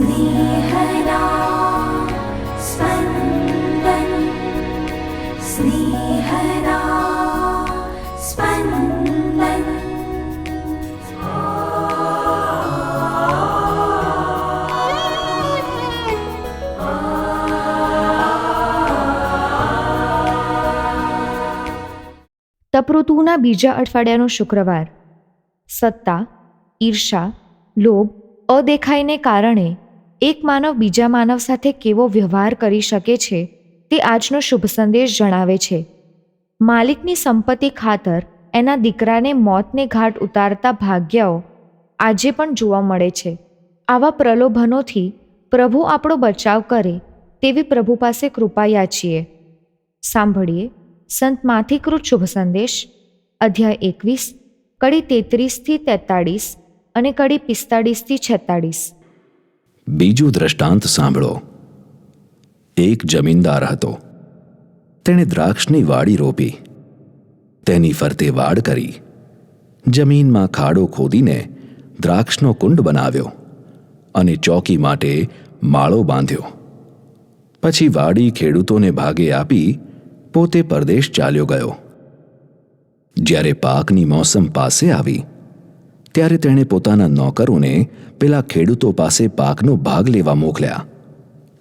स्नेहदा स्पन्दन् स्नेहदा स्पन्दन् તપઋતુના બીજા અઠવાડિયાનો શુક્રવાર સત્તા ઈર્ષા લોભ અદેખાઈને કારણે એક માનવ બીજા માનવ સાથે કેવો વ્યવહાર કરી શકે છે તે આજનો શુભ સંદેશ જણાવે છે. માલિકની સંપત્તિ ખાતર એના દીકરાને મોતને ઘાટ ઉતારતા ભાગ્યાઓ આજે પણ જોવા મળે છે. આવા પ્રલોભનોથી પ્રભુ આપણો બચાવ કરે તેવી પ્રભુ પાસે કૃપા યાચીએ. સાંભળીએ સંત માથિકૃત શુભ સંદેશ, અધ્યાય એકવીસ, કડી તેત્રીસથી તેતાળીસ અને કડી પિસ્તાળીસથી છેતાળીસ. બીજું દ્રષ્ટાંત સાંભળો. એક જમીનદાર હતો. તેણે દ્રાક્ષની વાડી રોપી. તેની ફરતે વાડ કરી. જમીનમાં ખાડો ખોદીને દ્રાક્ષનો કુંડ બનાવ્યો અને ચોકી માટે માળો બાંધ્યો. પછી વાડી ખેડૂતોને ભાગે આપી પોતે પરદેશ ચાલ્યો ગયો. જ્યારે પાકની મોસમ પાસે આવી ત્યારે તેણે પોતાના નોકરોને પેલા ખેડૂતો પાસે પાકનો ભાગ લેવા મોકલ્યા.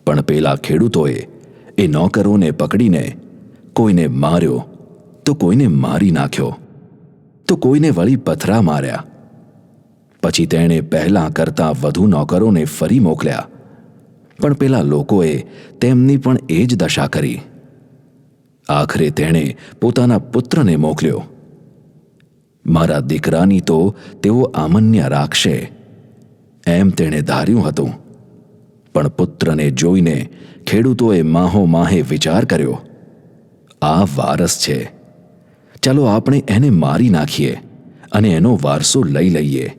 પણ પેલા ખેડૂતોએ એ નોકરોને પકડીને કોઈને માર્યો, તો કોઈને મારી નાખ્યો, તો કોઈને વળી પથરા માર્યા. પછી તેણે પહેલાં કરતાં વધુ નોકરોને ફરી મોકલ્યા. પણ પેલા લોકોએ તેમની પણ એ જ દશા કરી. આખરે તેણે પોતાના પુત્રને મોકલ્યો. મારા દીકરાની તો તેઓ આમન્ય રાખશે. એમ તેણે ધાર્યું હતું. પણ પુત્રને જોઈને ખેડૂતોએ માહો માહે વિચાર કર્યો. આ વારસ છે. ચાલો આપણે એને મારી નાખીએ અને એનો વારસો લઈ લઈએ.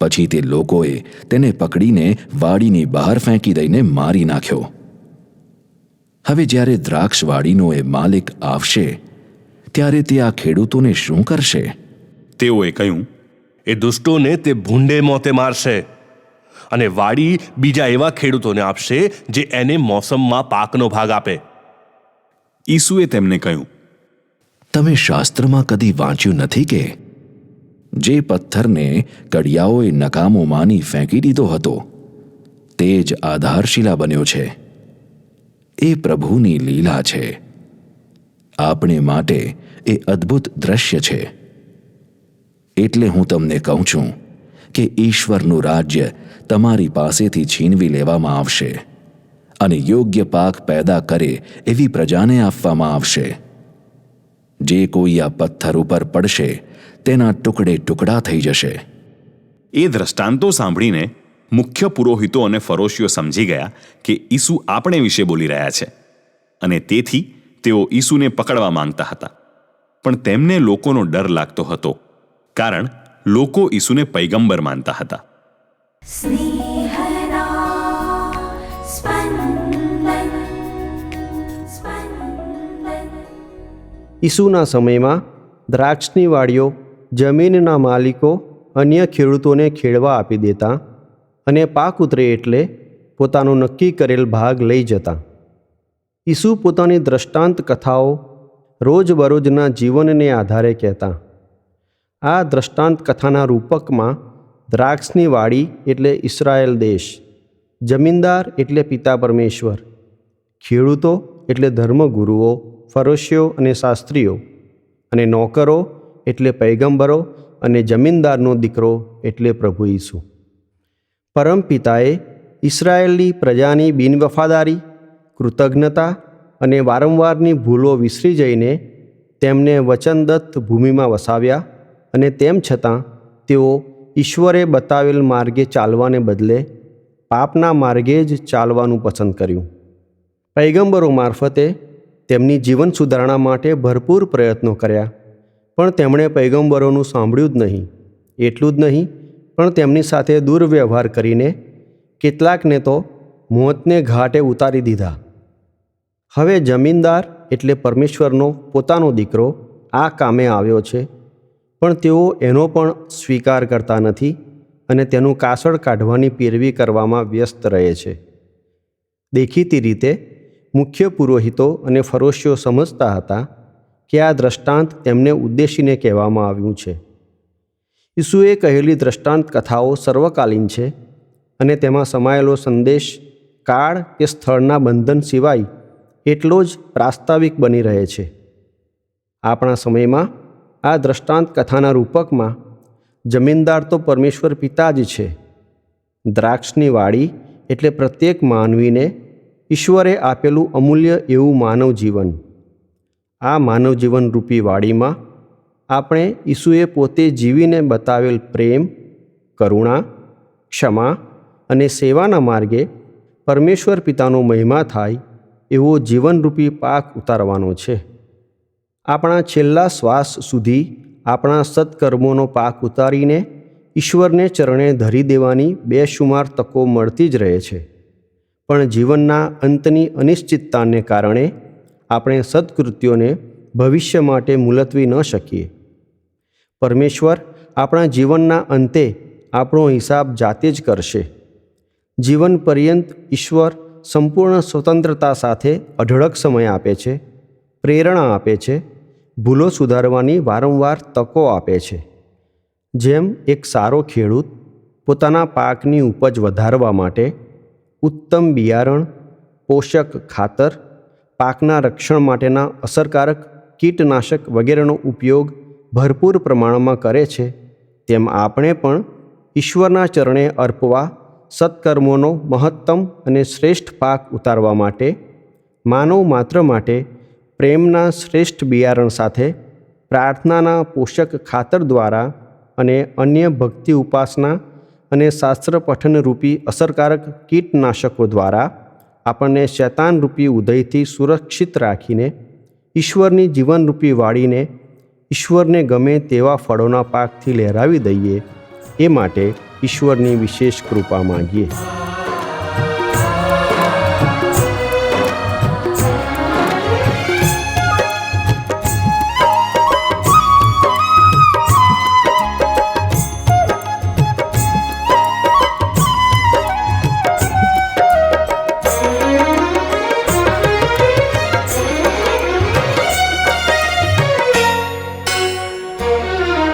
પછી તે લોકોએ તેને પકડીને વાડીની બહાર ફેંકી દઈને મારી નાખ્યો. હવે જ્યારે દ્રાક્ષવાડીનો એ માલિક આવશે, ત્યારે તે આ ખેડૂતોને શું કરશે? તેઓએ કહ્યું એ દુષ્ટોને તે ભૂંડે મોતે મારશે અને વાડી બીજા એવા ખેડૂતોને આપશે જે એને મોસમમાં પાકનો ભાગ આપે. ઈસુએ તેમને કહ્યું તમે શાસ્ત્રમાં કદી વાંચ્યું નથી કે જે પથ્થરને કડિયાઓએ નકામો માની ફેંકી દીધો હતો તે જ આધારશિલા બન્યો છે. એ પ્રભુની લીલા છે. આપણે માટે એ અદ્ભુત દ્રશ્ય છે. એટલે હું તમને કહું છું કે ઈશ્વરનું રાજ્ય તમારી પાસેથી છીનવી લેવામાં આવશે અને યોગ્ય પાક પેદા કરે એવી પ્રજાને આપવામાં આવશે. જે કોઈ આ પથ્થર ઉપર પડશે, તેના ટુકડે ટુકડા થઈ જશે. એ દ્રષ્ટાંતો સાંભળીને મુખ્ય પુરોહિતો અને ફરોશીઓ સમજી ગયા કે ઈસુ આપણે વિશે બોલી રહ્યા છે અને તેથી તેઓ ઈસુને પકડવા માંગતા હતા. પણ તેમને લોકોનો ડર લાગતો હતો. કારણ લોકો ઈસુને પૈગંબર માનતા હતા. ઈસુના સમયમાં દ્રાક્ષની વાડીઓ જમીનના માલિકો અન્ય ખેડૂતોને ખેડવા આપી દેતા અને પાક ઉતરે એટલે પોતાનો નક્કી કરેલ ભાગ લઈ જતા. ઈસુ પોતાની દ્રષ્ટાંત કથાઓ રોજબરોજના જીવનને આધારે કહેતા. આ દ્રષ્ટાંત કથાના રૂપકમાં દ્રાક્ષની વાડી એટલે ઇસરાયેલ દેશ, જમીનદાર એટલે પિતા પરમેશ્વર, ખેડૂતો એટલે ધર્મગુરુઓ, ફરોશીઓ અને શાસ્ત્રીઓ, અને નોકરો એટલે પૈગંબરો અને જમીનદારનો દીકરો એટલે પ્રભુ ઈસુ. પરમપિતાએ ઇસરાયેલની પ્રજાની બિનવફાદારી, કૃતજ્ઞતા અને વારંવારની ભૂલો વિસરી જઈને તેમને વચનદત્ત ભૂમિમાં વસાવ્યા અને તેમ છતાં તેઓ ઈશ્વરે બતાવેલ માર્ગે ચાલવાને બદલે પાપના માર્ગે જ ચાલવાનું પસંદ કર્યું. પૈગંબરો મારફતે તેમની જીવન સુધારણા માટે ભરપૂર પ્રયત્નો કર્યા, પણ તેમણે પૈગંબરોનું સાંભળ્યું જ નહીં, એટલું જ નહીં, પણ તેમની સાથે દુર્વ્યવહાર કરીને કેટલાકને તો મોતને ઘાટે ઉતારી દીધા. હવે જમીનદાર એટલે પરમેશ્વરનો પોતાનો દીકરો આ કામે આવ્યો છે પણ તેઓ એનો પણ સ્વીકાર કરતા નથી અને તેનું કાસળ કાઢવાની પેરવી કરવામાં વ્યસ્ત રહે છે. દેખીતી રીતે, મુખ્ય પુરોહિતો અને ફરોશીઓ સમજતા હતા કે આ દ્રષ્ટાંત તેમને ઉદ્દેશીને કહેવામાં આવ્યું છે. ઈસુએ કહેલી દ્રષ્ટાંત કથાઓ સર્વકાલીન છે અને તેમાં સમાયેલો સંદેશ, કાળ કે સ્થળના બંધન સિવાય એટલો જ પ્રાસ્તાવિક બની રહે છે. આપણા સમયમાં આ દ્રષ્ટાંત કથાના રૂપકમાં જમીનદાર તો પરમેશ્વર પિતા જ છે. દ્રાક્ષની વાડી એટલે પ્રત્યેક માનવીને ઈશ્વરે આપેલું અમૂલ્ય એવું માનવ જીવન. આ માનવ જીવન રૂપી વાડીમાં આપણે ઈસુએ પોતે જીવીને બતાવેલ પ્રેમ, કરુણા, ક્ષમા અને સેવાના માર્ગે પરમેશ્વર પિતાનો મહિમા થાય એવો જીવનરૂપી પાક ઉતારવાનો છે. આપણા છેલ્લા શ્વાસ સુધી આપણા સત્કર્મોનો પાક ઉતારીને ઈશ્વરને ચરણે ધરી દેવાની બેશુમાર તકો મળતી જ રહે છે. પણ જીવનના અંતની અનિશ્ચિતતાને કારણે આપણે સત્કૃત્યોને ભવિષ્ય માટે મુલતવી ન શકીએ. પરમેશ્વર આપણા જીવનના અંતે આપણો હિસાબ જાતે જ કરશે. જીવન પર્યંત ઈશ્વર સંપૂર્ણ સ્વતંત્રતા સાથે અઢળક સમય આપે છે, પ્રેરણા આપે છે ભૂલો સુધારવાની વારંવાર તકો આપે છે. જેમ એક સારો ખેડૂત પોતાના પાકની ઉપજ વધારવા માટે ઉત્તમ બિયારણ, પોષક ખાતર, પાકના રક્ષણ માટેના અસરકારક કીટનાશક વગેરેનો ઉપયોગ ભરપૂર પ્રમાણમાં કરે છે, તેમ આપણે પણ ઈશ્વરના ચરણે અર્પવા, સત્કર્મોનો મહત્તમ અને શ્રેષ્ઠ પાક ઉતારવા માટે, માનવ માત્ર માટે પ્રેમના શ્રેષ્ઠ બિયારણ સાથે, પ્રાર્થનાના પોષક ખાતર દ્વારા અને અન્ય ભક્તિ ઉપાસના અને શાસ્ત્ર પઠનરૂપી અસરકારક કીટનાશકો દ્વારા આપણને શૈતાનરૂપી ઉદયથી સુરક્ષિત રાખીને, ઈશ્વરની જીવનરૂપી વાળીને ઈશ્વરને ગમે તેવા ફળોના પાકથી લહેરાવી દઈએ, એ માટે ઈશ્વરની વિશેષ કૃપા માંગીએ.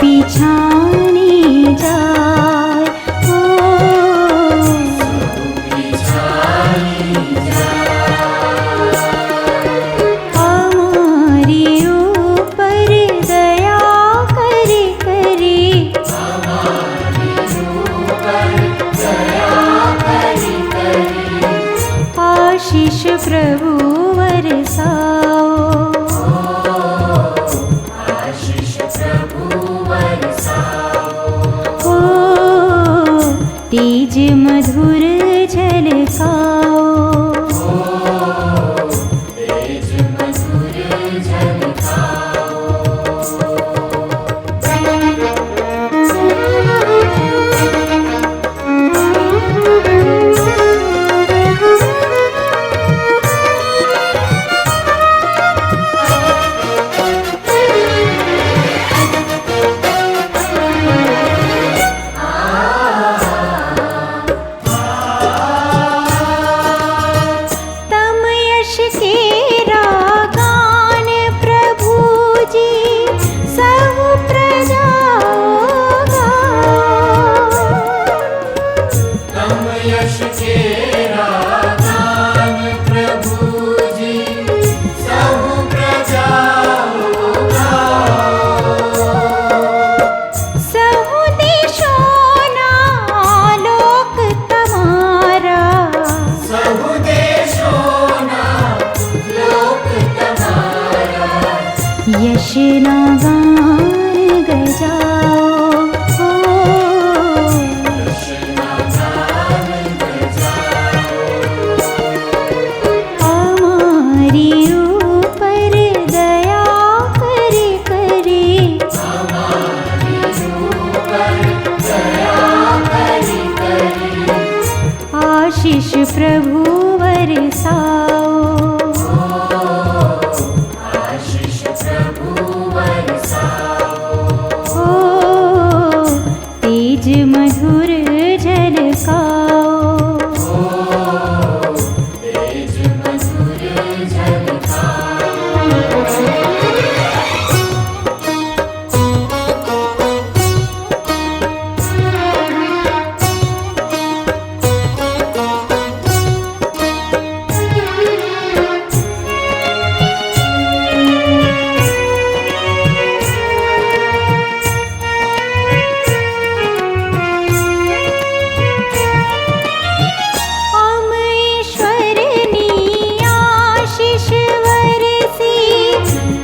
પીછાણી જાય અમારી ઉપર દયા કરી કરી આશીષ પ્રભુ વરસાઓ মধুর यशना गान गजाओ आशीष प्रभु वरसा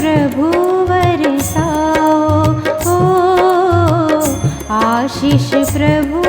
प्रभु वर्षा ओ आशिष प्रभु।